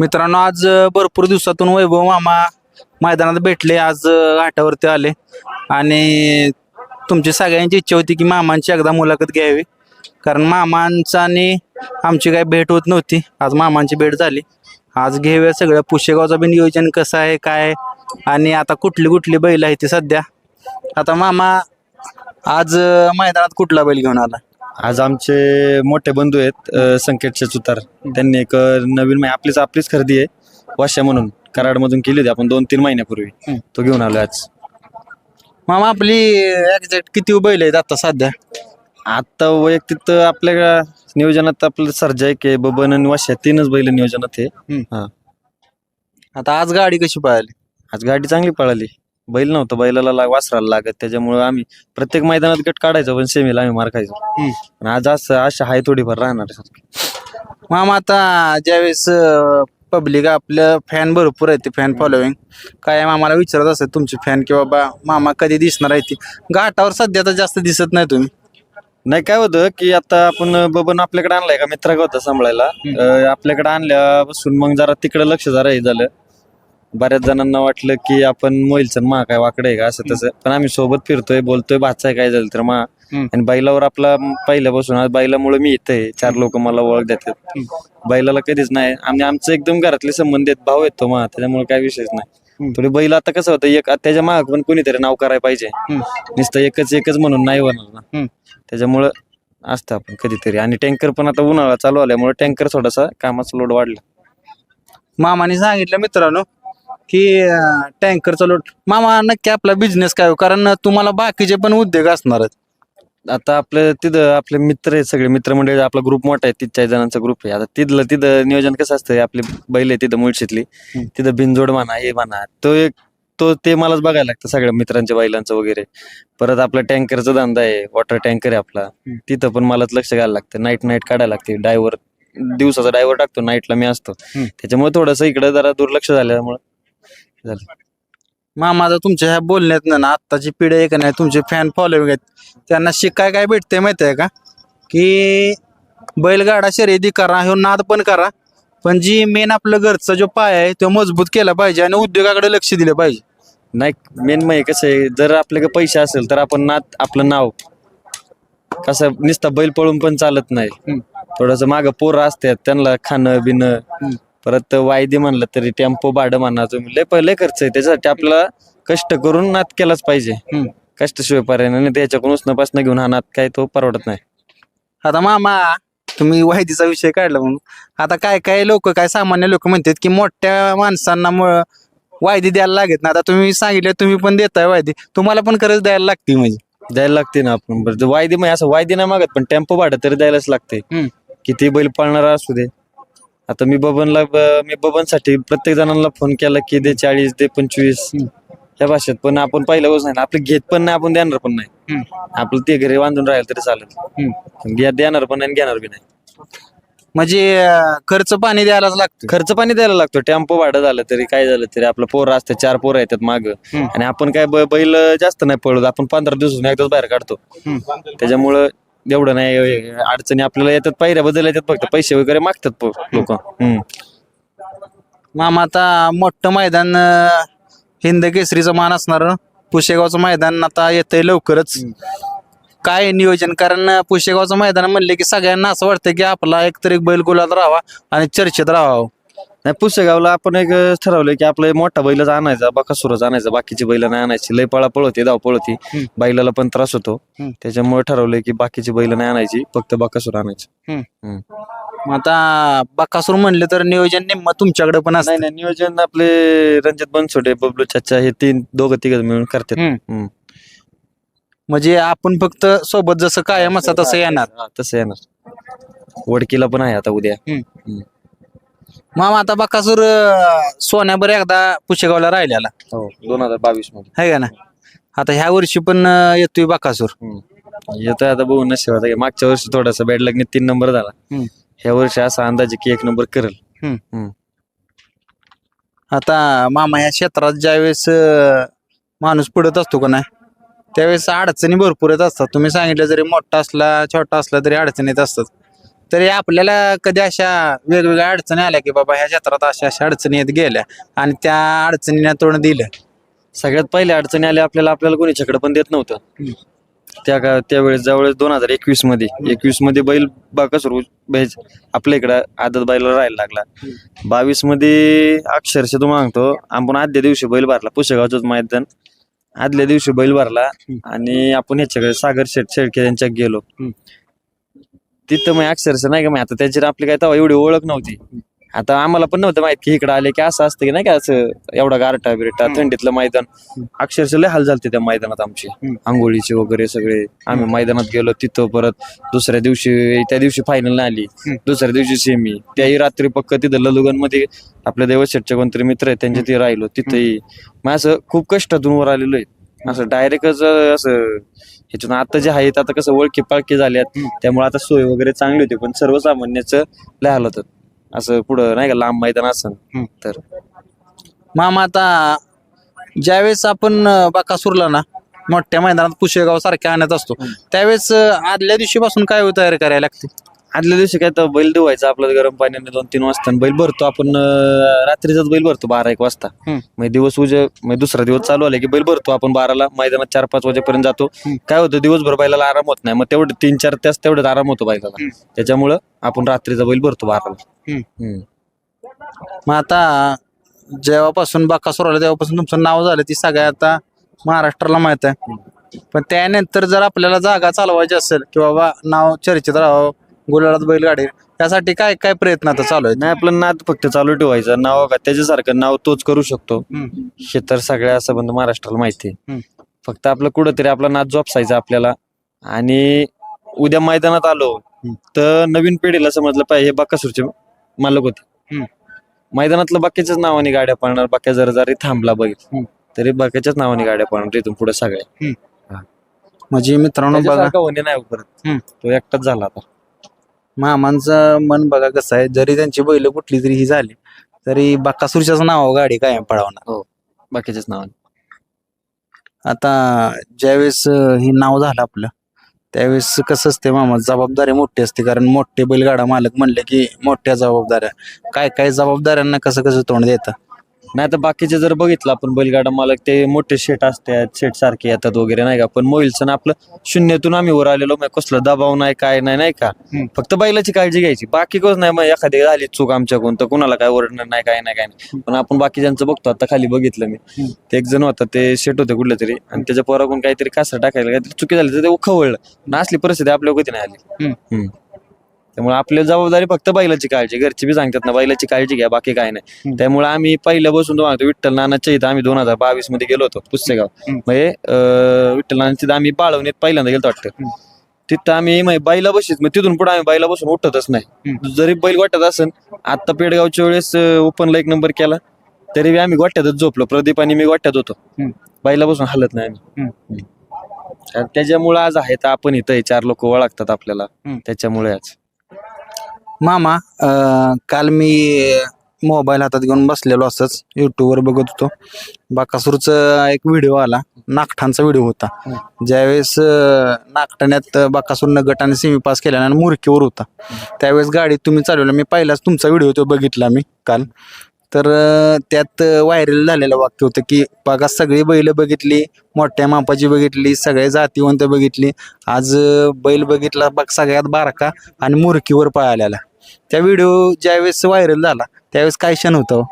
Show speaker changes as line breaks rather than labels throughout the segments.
मित्रांनो आज भरपूर दिवसातून वैभव मामा मैदानात भेटले. आज घाटावरती आले. आणि तुमची सगळ्यांची इच्छा होती की मामांची एकदा मुलाखत घ्यावी. कारण मामांचा आणि आमची काही भेट होत नव्हती. आज मामांची भेट झाली. आज घेऊया सगळं. पुशेगावचं बी नियोजन कसं आहे काय आणि आता कुठली कुठली बैल आहे ती सध्या? आता मामा आज मैदानात कुठला बैल घेऊन आला?
आज आमचे मोठे बंधू आहेत अ, संकेतचे सुतार त्यांनी एक अ, नवीन आपलीच आपलीच खरेदी आहे वाशा म्हणून. कराडमधून केली होती आपण दोन तीन महिन्यापूर्वी. तो घेऊन आलो आज.
मामा आपली एक्झॅक्ट किती बैल आहेत आता सध्या?
आता वैयक्तिक तर आपल्या नियोजनात आपलं सर्जा एक आहे बबन आणि वाशा तीनच बैल नियोजनात आहे.
आता आज गाडी कशी पळाली?
आज गाडी चांगली पळाली. बैल नव्हतं बैलाला लाग वासराला लागत. त्याच्यामुळे आम्ही प्रत्येक मैदानात गट काढायचो पण सेमीला आम्ही मार खायचो. पण आज असं आशा आहे थोडीफार राहणार सारखी.
मामा आता ज्यावेळेस पब्लिक आपलं फॅन भरपूर आहे ते फॅन फॉलोईंग काय आम्हाला विचारत असतात तुमचे फॅन की बाबा मामा कधी दिसणार आहे ती? घाटावर सध्या तर जास्त दिसत नाही तुम्ही.
नाही काय होतं की आता आपण बबन आपल्याकडे आणलाय का मित्रा होता सांभाळायला अं, आपल्याकडे आणल्यापासून मग जरा तिकडे लक्ष जरा हे झालं. बऱ्याच जणांना वाटलं की आपण मोईलचं मा काय वाकडं आहे का असं तसं. पण आम्ही सोबत फिरतोय बोलतोय भाचा काय झालं तर मा.
हम्म.
आणि बैलावर आपला पहिल्यापासून आज बैलामुळे मी इथं चार लोक मला ओळख देतात. बैलाला कधीच नाही. आणि आमचं एकदम घरातले संबंध आहेत भाऊ येतो मा. त्याच्यामुळे काय विषयच नाही.
हम्म.
थोडी बैल आता कसं होतं एक त्याच्या माग पण कोणीतरी नाव करायला पाहिजे. नुसतं एकच एकच म्हणून नाही होणार ना.
हम्म.
त्याच्यामुळं असतं आपण कधीतरी. आणि टँकर पण आता उन्हाळा चालू आल्यामुळे टँकर थोडासा कामाचा लोड वाढला.
मामाने सांगितलं मित्रांनो की टँकरचा लोट मामा नक्की आपला बिझनेस काय हो? कारण तुम्हाला बाकीचे पण उद्योग असणार आहेत.
आता आपलं तिथं आपले मित्र आहेत सगळे. मित्रमंडळी आपला ग्रुप मोठा आहे तीस चाळीस जणांचा ग्रुप आहे. आता तिथलं तिथं नियोजन कसं असतं? आपले बैल आहे तिथं मुळशीतली.
हम्म.
तिथं बिनजोड म्हणा हे म्हणा. तो एक तो ते मलाच बघायला लागतं सगळ्या मित्रांच्या बैलांचं वगैरे. परत आपला टँकरचा धंदा आहे. वॉटर टँकर आहे आपला. तिथं पण मलाच लक्ष घ्यायला लागतं. नाईट नाईट काढायला लागते. ड्रायव्हर दिवसाचा ड्रायव्हर टाकतो. नाईटला मी असतो.
हम्म.
त्याच्यामुळे थोडंसं इकडे जरा दुर्लक्ष झाल्यामुळे झालं.
मामा आता तुमच्या ह्या बोलण्यात ना आत्ताची पिढी आहे का नाही तुमचे फॅन फॉलोईंग आहेत. त्यांना शिकाय काय भेटते माहिती आहे का? की बैलगाडा शर्यती करा ह्यो नाद पण करा. पण जी मेन आपलं घरचा जो पाय आहे तो मजबूत केला पाहिजे आणि उद्योगाकडे लक्ष दिलं पाहिजे.
नाही मेन मग कसं आहे जर आपल्याकडे पैसे असेल तर आपण नात आपलं नाव. कसं नुसतं बैल पळून पण चालत नाही. थोडस माग पोरं असतात त्यांना खाणं बिणं. परत वायदे म्हणलं तरी टेम्पो भाडं म्हणा तुम्ही लय पहिले खर्च आहे. त्याच्यासाठी आपल्याला कष्ट करून नात केलाच पाहिजे. कष्टशिवाय पर्याय नाही. त्याच्याकडून उसणं घेऊन हा नात काय तो परवडत नाही.
आता मामा तुम्ही वाहिदीचा विषय काढला म्हणून. आता काय काय लोक काय सामान्य लोक म्हणतात की मोठ्या माणसांना मुळ- वायदी द्यायला लागत ना. आता तुम्ही सांगितलं तुम्ही पण देताय वायदी. तुम्हाला पण खरंच द्यायला लागते म्हणजे.
द्यायला लागते ना आपण. बरं वायदे म्हणजे असं वायदे नाही मागत पण टेम्पो भाडं तरी द्यायलाच लागते. किती बैल पाळणारा असू दे. आता मी बबनला ब- मी बबनसाठी प्रत्येक जणांना फोन केला की दे चाळीस दे पंचवीस. या भाषेत पण आपण पहिल्या नाही आपलं घेत पण नाही आपण देणार पण नाही. आपलं ते घरी बांधून राहील तरी चालेल. देणार पण नाही आणि घेणार बी नाही.
म्हणजे अं, खर्च पाणी द्यायलाच लागतं
खर्च पाणी द्यायला लागतो टेम्पो भाडं झालं तरी काय झालं तरी आपलं पोरं असतं चार पोरं येतात माग.
हम्म.
आणि आपण काय ब- बैल जास्त नाही पळत. आपण पंधरा दिवसातून एकदाच बाहेर काढतो. त्याच्यामुळं एवढं नाही अडचणी आपल्याला येतात पायऱ्या बदल येतात फक्त पैसे वगैरे मागतात लोक.
मामा आता मोठं मैदान अं, हिंद केसरीचं मान असणार पुशेगावचं मैदान आता येतंय लवकरच. काय नियोजन? कारण अं, पुशेगावचं मैदान म्हणले की सगळ्यांना असं वाटतं की आपला एकतर एक बैल गुलाल राहावा आणि चर्चेत राहावा.
नाही पुसेगावला आपण एक ठरवलं की आपलं मोठा बैलच आणायचा बाकासुरच आणायचा बाकीची बैल नाही आणायची. लय पळा पळवते धावपळ होती
हम्म.
बैलाला पण त्रास होतो.
हम्म.
त्याच्यामुळे ठरवलंय की बाकीची बैल नाही आणायची फक्त बाकासूर आणायची.
मग आता बकासूर म्हणले तर नियोजन निम्म तुमच्याकडे पण
नाही
असतं.
नाही नियोजन आपले रणजित बनसोडे बबलू चाचा हे तीन दोघं तिघ मिळून करतात.
हम्म.
हम्म.
म्हणजे आपण फक्त सोबत जसं कायम असं तसं येणार.
हा, तसं येणार. वडकीला पण आहे आता उद्या.
मामा आता बकासूर अं, सोन्याबर एकदा पुशेगावला राहिलेला.
हो दोन हजार बावीसमध्ये.
आहे का ना? आता ह्या वर्षी पण अं, येतोय बकासूर
येतोय आता बघू नशिब आता. मागच्या वर्षी थोडासा बॅड लग्न तीन नंबर झाला.
हम्म.
ह्या वर्षी असा अंदाजे की एक नंबर करेल.
आता मामा या क्षेत्रात ज्यावेळेस अं, माणूस पडत असतो का नाही त्यावेळेस अडचणी भरपूर येत असतात. तुम्ही सांगितलं जरी मोठा असला छोटा असला तरी अडचणी येत असतात. तरी आपल्याला कधी अशा वेगवेगळ्या अडचणी आल्या की बाबा ह्या क्षेत्रात अशा अशा अडचणी येत गेल्या आणि त्या अडचणींना तोंड दिलं.
सगळ्यात पहिल्या अडचणी आल्या आपल्याला आपल्याला कोणीच्याकडे पण देत नव्हतं. त्या का त्यावेळेस जवळ दोन हजार एकवीसमध्ये. एकवीसमध्ये बैल बाकसरू भेज आपल्या इकडं आदत बैला राहायला लागला. बावीसमध्ये अक्षरशः तो मागतो आपण आदल्या दिवशी बैल भरला पुशेगावचंच मैदान. आदल्या दिवशी बैल भरला आणि आपण ह्याच्याकडे सागर शेठ शेळके यांच्या गेलो. तिथं मग अक्षरशः नाही का मग आता त्याची आपली काय तेव्हा एवढी ओळख नव्हती. आता आम्हाला पण नव्हतं माहीत की इकडे आले की असं असतं की नाही का असं एवढा गारटा बिरटा थंडीतलं मैदान. अक्षरशः लय हाल झालते त्या मैदानात आमचे. आंघोळीचे वगैरे सगळे. आम्ही मैदानात गेलो तिथं परत दुसऱ्या दिवशी त्या दिवशी फायनल आली. दुसऱ्या दिवशी सेमी त्याही रात्री पक्क तिथं ललुगनमध्ये आपल्या देवशेटचे कोणतरी मित्र आहेत त्यांच्या ते राहिलो. तिथंही. मग असं खूप कष्टातून वर आलेलो आहे. असं डायरेक्टच असं ह्याच्यातून आता जे आहेत आता कसं ओळखी पाळखी झाल्यात त्यामुळे आता सोय वगैरे चांगली होती पण सर्वसामान्याचं लय हाल होतं. असं पुढं नाही का लांब मैदान असन. तर
मामा आता ज्यावेळेस आपण अं, बाकासूरला ना मोठ्या मैदानात पुशेगाव सारख्या आणत असतो त्यावेळेस अं, आदल्या दिवशीपासून काय हो तयारी करायला लागते?
आदल्या दिवशी काय तर बैल धुवायचा आपलं गरम पाण्याने दोन तीन वाजता आणि बैल भरतो. आपण अं, रात्रीचाच बैल भरतो बारा एक वाजता.
हम्म.
मग दिवस उजे मग दुसरा दिवस चालू आला की बैल भरतो आपण बाराला. मैदानात चार पाच वाजेपर्यंत जातो. काय होतं दिवसभर बैलाला आराम होत नाही. मग तेवढं तीन चार तास तेवढ्यात आराम होतो बैलाला. त्याच्यामुळं आपण रात्रीचा बैल भरतो बाराला. हम्म.
मग आता जेव्हापासून बाकासूर आला तेव्हापासून तुमचं नाव झालं ती सगळ्या आता महाराष्ट्राला माहीत आहे. पण त्यानंतर जर आपल्याला जागा चालवायची असेल की बाबा नाव चर्चेत राहावं गुलाळात बैलगाडी. त्यासाठी काय काय प्रयत्न आता चालू आहेत?
नाही आपलं नाद फक्त चालू ठेवायचं. नाव का त्याच्यासारखं नाव तोच करू शकतो. हे तर सगळ्या संबंध महाराष्ट्राला माहिती आहे. फक्त आपलं कुठंतरी आपला नाद जोपसायचा आपल्याला. आणि उद्या मैदानात आलो तर नवीन पिढीला समजलं पाहिजे हे बाकासूरचे मालक होते.
हम्म.
मैदानातलं बाकीच्याच नावाने गाड्या पळणार बाक्या जर जरी थांबला
हम्म.
बघितलं तरी बाकीच्याच नावाने गाड्या पळणार इथून पुढे सगळ्या.
म्हणजे मित्रांनो बघा.
त्याच्यासारखा होणे नाही परत.
हम्म.
तो एकटाच झाला आता.
मामांचं मन बघा कसं आहे जरी त्यांची बैल कुठली तरी ही झाली तरी बाकासूरच्याच नाव गाडी कायम पळवणार.
बाकीच्याच नावाने.
आता ज्यावेळेस अं, हे नाव झालं आपलं त्यावेळेस कसं असते मामा जबाबदारी मोठी असते कारण मोठे बैलगाडा मालक म्हणले की मोठ्या जबाबदाऱ्या काय काय जबाबदाऱ्यांना कसं कसं तोंड देतं?
नाही तर बाकीचे जर बघितलं आपण बैलगाडा मालक ते मोठे शेट असतात शेट सारखे येतात वगैरे नाही का? पण मोहिलचं आपलं शून्यातून आम्ही वर आलेलो मग कसलं दबाव नाही काय नाही नाही का?
हम्म.
फक्त बैलाची काळजी घ्यायची. बाकी कोच नाही मग एखादी झाली चूक आमच्याकडून तर कुणाला काय ओरडणार नाही काय नाही काय नाही. पण आपण बाकीच्यांचं बघतो. आता खाली बघितलं मी.
हम्म.
ते एक जण होता ते शेट होते कुठले तरी आणि त्याच्या पोराकडून काहीतरी कासर टाकायला काहीतरी चुकी झाली तर ते खवळलं. पण असली परिस्थिती आपल्या कधी नाही आली.
हम्म.
हम्म. त्यामुळे आपली जबाबदारी फक्त बैलाची काळजी घरची बी सांगतात ना बैलाची काळजी घ्या बाकी काय नाही. त्यामुळे आम्ही पहिल्या बसून तो सांगतो विठ्ठल नानाच्या इथं आम्ही दोन हजार बावीसमध्ये गेलो होतो पुस्तगाव. म्हणजे विठ्ठल नानाच्या इथं आम्ही बाळवणीत पहिल्यांदा गेलो वाटतं. तिथं आम्ही बैला बशीत मग तिथून पुढे आम्ही बैला बसून उठतच नाही. जरी बैल वाटत असेल आता पेडगावच्या वेळेस ओपनला एक नंबर केला तरी आम्ही गोट्यातच झोपलो. प्रदीप आणि मी गोट्यात होतो. बैला बसून हलत नाही आम्ही. त्याच्यामुळे आज आहे तर आपण इथं चार लोक ओळखतात आपल्याला. त्याच्यामुळे आज.
मामा अं, काल मी मोबाईल हातात घेऊन बसलेलो असंच युट्यूबवर बघत होतो. बाकासूरचा एक व्हिडिओ आला नागठांचा व्हिडिओ होता. ज्यावेळेस अं, नागठाण्यात बाकासूरनं गटाने सेमी पास केला आणि मुरकीवर होता. त्यावेळेस गाडी तुम्ही चालवला. मी पहिलाच तुमचा व्हिडिओ तो बघितला मी काल. तर अं, त्यात व्हायरल झालेलं वाक्य होतं की बघा सगळी बैल बघितली मोठ्या मापाची बघितली सगळे जातीवंत बघितली. आज अं, बैल बघितला बघ सगळ्यात बारका आणि मुरकीवर पळालेला. त्या व्हिडिओ ज्यावेळेस व्हायरल झाला त्यावेळेस काय क्षण होतं?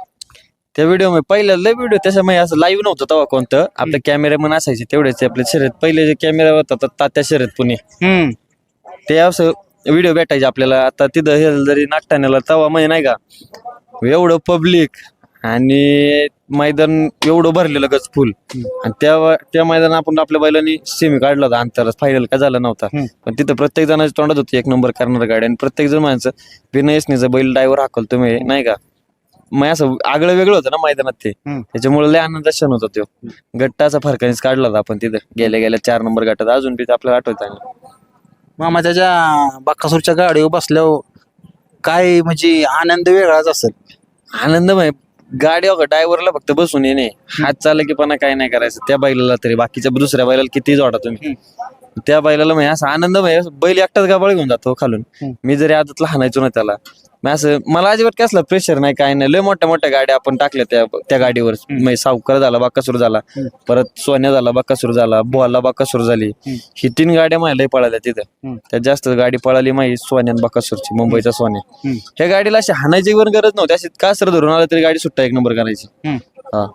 त्या व्हिडिओमध्ये पहिल्या लय व्हिडिओ त्याच्यामुळे असं लाईव्ह नव्हतं तेव्हा कोणतं. आपले कॅमेरामन असायचे तेवढेच आपले शर्यत पहिले जे कॅमेरा होता तर तात्या शर्यत पुणे. ते असं व्हिडिओ भेटायचे आपल्याला. आता तिथं हे जरी नागठाण्याला तेव्हा म्हणजे नाही का एवढं पब्लिक आणि मैदान एवढं भरलेलं गच फुल. आणि त्या त्या मैदान आपण आपल्या बैलांनी सेमी काढला होता. अंतर फायनल काय झाला नव्हता. पण तिथं प्रत्येक जणाच्या तोंडात होती एक नंबर करणार गाडी. आणि प्रत्येक जण माणसं बिना यसनीचं बैल ड्रायव्हर हाकल तुम्ही नाही का? मग असं आगळं वेगळं होतं ना मैदानात ते. त्याच्यामुळे लय आनंद क्षण होता तो. गट्टाचा फरकानेच काढला होता आपण तिथं. गेल्या गेल्या चार नंबर गटात. अजून बी ते आपल्याला आठवत आहे.
मामा त्याच्या बाकासूरच्या गाडीवर बसल्यावर काय म्हणजे आनंद वेगळाच असेल?
आनंद म्हणजे गाडी ड्रायव्हरला फक्त बसून येणे. हात चालला की पण काय नाही करायचं. त्या बैलाला तरी बाकीच्या दुसऱ्या बैलाला किती जोडा तुम्ही? त्या बैलाला म्हणजे असं आनंद म्हणजे बैल एकटाच गाबाळ घेऊन जातो खालून. मी जरी आदत लहानायचो ना त्याला मग असं मला अजिबात काय असलं प्रेशर नाही काय नाही. लय मोठ्या मोठ्या गाड्या आपण टाकल्या त्या त्या गाडीवर. म्हणजे सावकर झाला बाकासूर झाला. परत सोन्या झाला बाकासूर झाला बोला बाकासूर झाली.
हम्म.
ही तीन गाड्या माझ्या लय पळाल्या तिथं. त्यात जास्त गाडी पळाली माझी सोन्या आणि बाकासूरची मुंबईचा सोन्या. ह्या गाडीला अशी हाणायची पण गरज नव्हती. अशी कासर धरून आला तरी गाडी सुट्टा एक नंबर करायची. हा.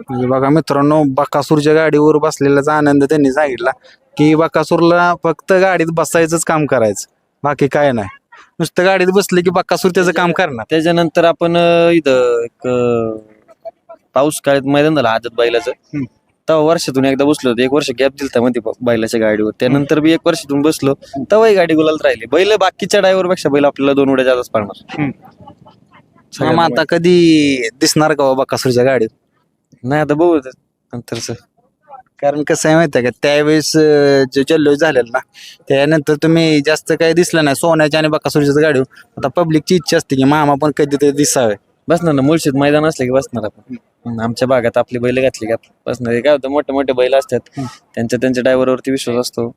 म्हणजे बघा मित्रांनो बकासूरच्या गाडीवर बसलेल्याचा आनंद त्यांनी सांगितला की बकासूरला फक्त गाडीत बसायचंच काम करायचं. बाकी काय नाही. नुसतं गाडीत बसले की बकासूर त्याचं काम करणार.
त्याच्यानंतर आपण अं, इथं एक अं, पाऊस काळात मैदान झालं आदत बैलाचं. तेव्हा वर्षातून एकदा बसलो होतो. एक वर्ष गॅप दिलता मध्ये ब- बैलाच्या गाडीवर. त्यानंतर बी एक वर्षातून बसलो. तेव्हाही गाडी गुलाल राहिली. बैल बाकीच्या ड्रायव्हरपेक्षा बैल आपल्याला दोन उड्या जास्तच पडणार
मामा आता कधी दिसणार का हो बकासूरच्या गाडीत?
नाही आता बघू नंतरच.
कारण कसं आहे माहिती आहे का त्यावेळेस अं, जे जल्लोष झालेला ना त्यानंतर तुम्ही जास्त काही दिसलं नाही. सोन्याच्या आणि बकासूरच्या गाडीवर. आता पब्लिकची इच्छा असते की मामा पण कधीतरी दिसावे.
बसणार ना मुळशीत मैदान असलं की बसणार आपण. हम्म, आमच्या भागात आपली बैल घातली का बसणार. हे काय होतं मोठे मोठे बैल असतात.
हम्म.
त्यांच्या त्यांच्या ड्रायव्हरवरती विश्वास असतो.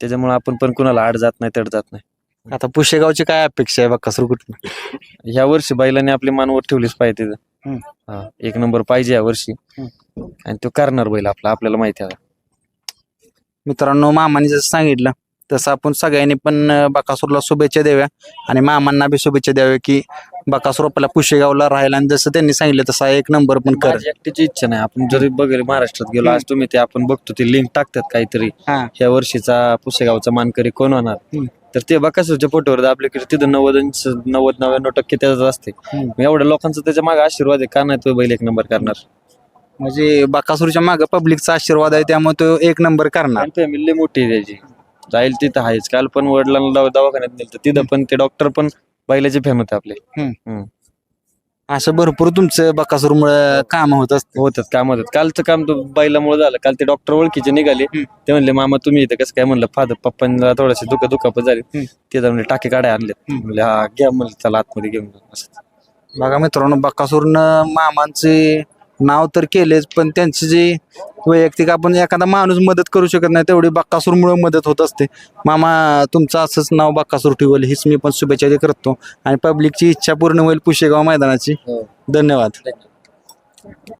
त्याच्यामुळे आपण पण कुणाला आड जात नाही तड जात नाही.
आता पुशेगावची काय अपेक्षा आहे बकासूर कुठून?
ह्या वर्षी बैलाने आपली मानवर ठेवलीच पाहिजे तिथं. हा, एक नंबर पाहिजे या वर्षी. आणि तो करणार बैल आपला आपल्याला माहिती आहे
मित्रांनो मामाने जसं सांगितलं तसं आपण सगळ्यांनी पण अं, बकासूरला शुभेच्छा द्याव्या. आणि मामांना बी शुभेच्छा द्याव्या की बकासूर आपल्या पुशेगावला राहायला आणि जसं त्यांनी सांगितलं तसं एक नंबर पण कर.
माझी एकटीची इच्छा नाही. आपण जरी बघेल महाराष्ट्रात गेलो आज तुम्ही ते आपण बघतो ते लिंक टाकतात काहीतरी.
हा.
ह्या वर्षीचा पुसेगावचा मानकरी कोण होणार?
हम्म.
तर ते बकासूरच्या फोटोवर आपल्याकडे तिथं नव्वद नव्वद नव्याण्णव टक्के त्याच असते.
हम्म.
मग एवढ्या लोकांचा त्याच्यामागे आशीर्वाद आहे का नाही? तो बैल एक नंबर करणार.
म्हणजे बकासूरच्या मागे पब्लिकचा आशीर्वाद आहे त्यामुळे तो एक नंबर करणार.
फॅमिली मोठी आहे त्याची. जाईल तिथं आहेच. काल पण वडिलांना दवा- दवाखान्यात नेलं तिथं पण ते डॉक्टर पण बैलाचे फॅन होते आपले.
असं भरपूर तुमचं बकासूरमुळे काम होत असते.
होतात काम होतात कालचं काम तो बैलामुळे झालं. काल ते डॉक्टर ओळखीचे निघाले. ते म्हणले मामा तुम्ही इथं कसं काय? म्हणलं फादर पप्पांना थोडीशी दुखा दुखापत झाली. ते जाऊन म्हणले टाके काढाय आणले. म्हणले हा घ्या. म्हणलं चला आतमध्ये घेऊन जा. असं.
बघा मित्रांनो बकासूरनं मामांचे नाव तर केलेच पण त्यांची जी वैयक्तिक आपण एखादा माणूस मदत करू शकत नाही तेवढी बक्कासूरमुळे मदत होत असते. मामा तुमचं असंच नाव बक्कासूर ठेवलं हीच मी पण शुभेच्छा करतो. आणि पब्लिकची इच्छा पूर्ण होईल पुशेगाव मैदानाची.
हो.
धन्यवाद.